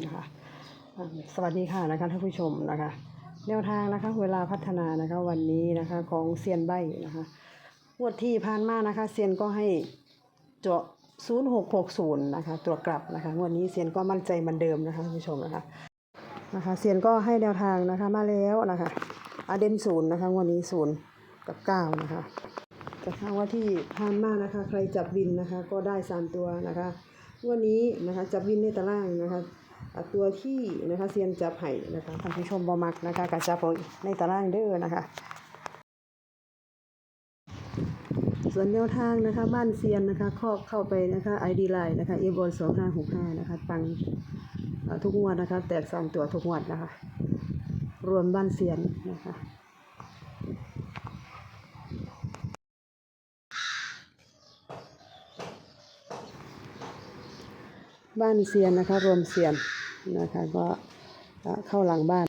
นะคะสวัสดีค่ะนะคะท่านผู้ชมนะคะแนวทางนะคะเวลาพัฒนานะคะวันนี้นะคะของเซียนใบนะคะงวดที่ผ่านมานะคะเซียนก็ให้เจาะ0660นะคะตัวกลับนะคะวดนี้เซียนก็มั่นใจเหมือนเดิมนะคะท่านผู้ชมนะคะนะคะเซียนก็ให้แนวทางนะคะมาแล้วนะคะอาเดนศูนย์นะคะวันนี้ศูนย์กับเก้านะคะแต่ถ้าว่าที่ผ่านมานะคะ ใครจับวินนะคะก็ได้สามตัวนะคะ วันนี้นะคะจับวินในตารางนะคะ ตัวที่นะคะเซียนจับไห้นะคะท่านผู้ชมบอมักนะคะกับจับในตารางเด้อนะคะส่วนแนวทางนะคะบ้านเซียนนะคะข้าเข้าไปนะคะไอดีไลน์นะคะเอบอลสองห้าหกห้านะคะตังทุกงวดนะคะ แตกสองตัวทุกงวดนะคะ รวมบ้านเซียนนะคะบ้านเซียนนะคะ รวมเซียน นะคะก็เข้าหลังบ้าน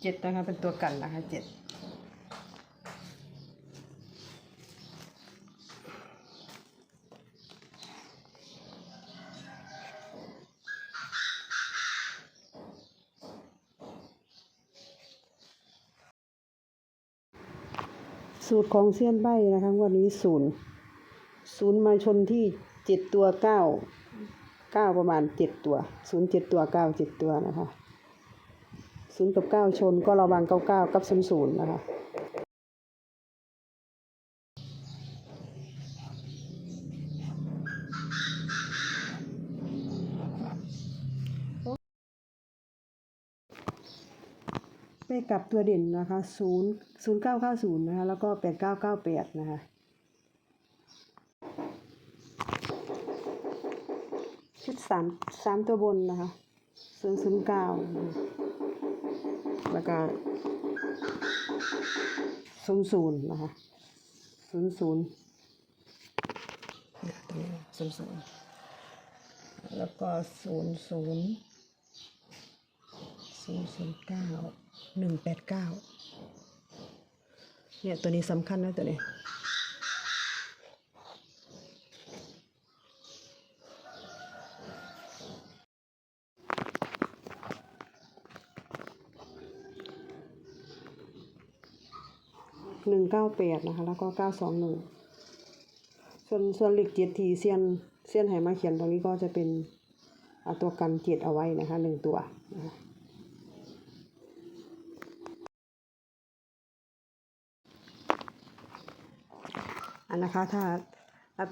เจ็ดนะคะเป็นตัวกันนะคะเจ็ด สูตรของเซียนใบนะคะวันนี้ศูนย์ศูนย์มาชนที่เจ็ดตัวเก้าเก้าประมาณเจ็ดตัวศูนย์เจ็ดตัวเก้าเจ็ดตัวนะคะศูนย์กับเก้าชนก็ระวังเก้าเก้ากับศูนย์ศูนย์นะคะ ไปกลับตัวเด่นนะคะศูนย์ศูนย์เก้าเก้าศูนย์นะคะแล้วก็แปดเก้าเก้าแปดนะคะชุดสามสามตัวบนนะคะศูนย์ศูนย์เก้าแล้วก็ศูนย์ศูนย์นะคะศูนย์ศูนย์ตรงนี้ศูนย์ศูนย์แล้วก็ศูนย์ศูนย์ ศูนย์ศูนย์เก้าหนึ่งแปดเก้าเนี่ยตัวนี้สำคัญนะตัวนี้หนึ่งเก้าแปดนะคะ แล้วก็เก้าสองหนึ่งส่วนส่วนหลีกเจ็ดทีเซียนเซียนไหมาเขียนตรงนี้ก็จะเป็นอ่าตัวกันเจ็ดเอาไว้นะคะหนึ่งตัวนะคะ อันนะคะถ้า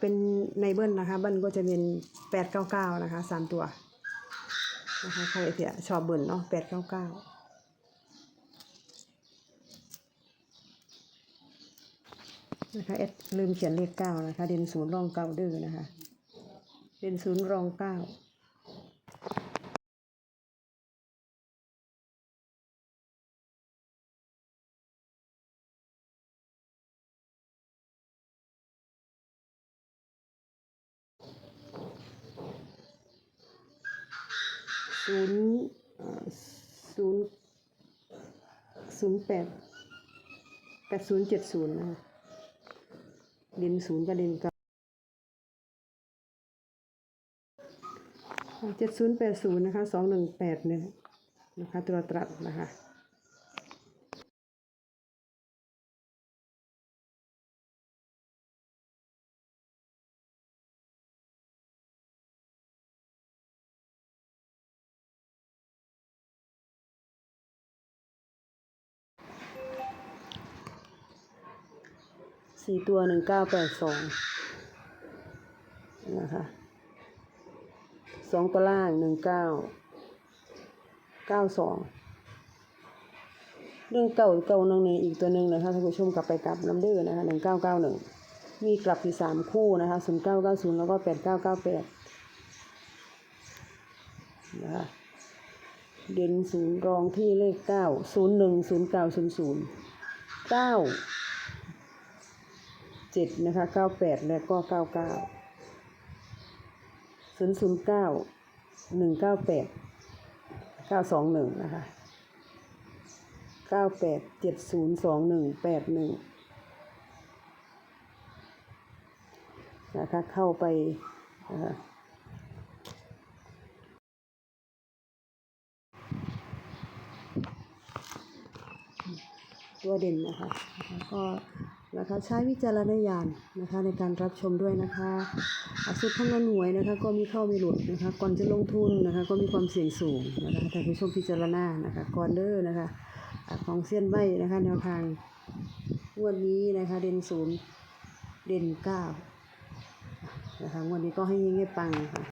เป็นในเบิ้ลนะคะเบิ้ลก็จะเป็นแปดเก้าเก้านะคะสามตัวนะคะใครเสียชอบเบิ้ลเนาะแปดเก้าเก้านะคะเอ็ดลืมเขียนเลขเก้านะคะเด่นศูนย์รองเก้าดื้อนะคะเด่นศูนย์รองเก้า ศูนย์เอ่อศูนย์ศูนย์แปดแปดศูนย์เจ็ดศูนย์นะคะเด่นศูนย์กับเด่นเก้าเจ็ดศูนย์แปดศูนย์นะคะสองหนึ่งแปดเนี่ยนะคะตัวตรัสนะคะ สี่ตัวหนึ่งเก้าแปดสองนะคะสองตัวล่างหนึ่งเก้าเก้าสองเรื่องเก่าเก่าหนึ่งนี่อีกตัวหนึ่งนะคะท่านผู้ชมกลับไปกลับน้ำดื้อนะคะหนึ่งเก้าเก้าหนึ่งมีกลับที่สามคู่นะคะศูนย์เก้าเก้าศูนย์แล้วก็แปดเก้าเก้าแปดนะคะเด่นศูนย์รองที่เลขเก้าศูนย์หนึ่งศูนย์เก้าศูนย์ศูนย์เก้า เจ็ดนะคะเก้าแปดและก็เก้าเก้าศูนย์ศูนย์เก้าหนึ่งเก้าแปดเก้าสองหนึ่งนะคะเก้าแปดเจ็ดศูนย์สองหนึ่งแปดหนึ่งนะคะเข้าไปนะคะตัวเด่นนะคะแล้วก็ นะคะใช้วิจารณญาณนะคะในการรับชมด้วยนะคะอะสุดคำนวณหวยนะคะก็มีเข้ามีหลุดนะคะก่อนจะลงทุนนะคะก็มีความเสี่ยงสูงนะคะแต่ผู้ชมพิจารณานะคะก่อนเด้อนะคะของเส้ยนใบนะคะแนวทางงวดนี้นะคะเด่นศูนย์เด่นเก้านะคะงวดนี้ก็ให้ยิ่งให้ปังค่ะ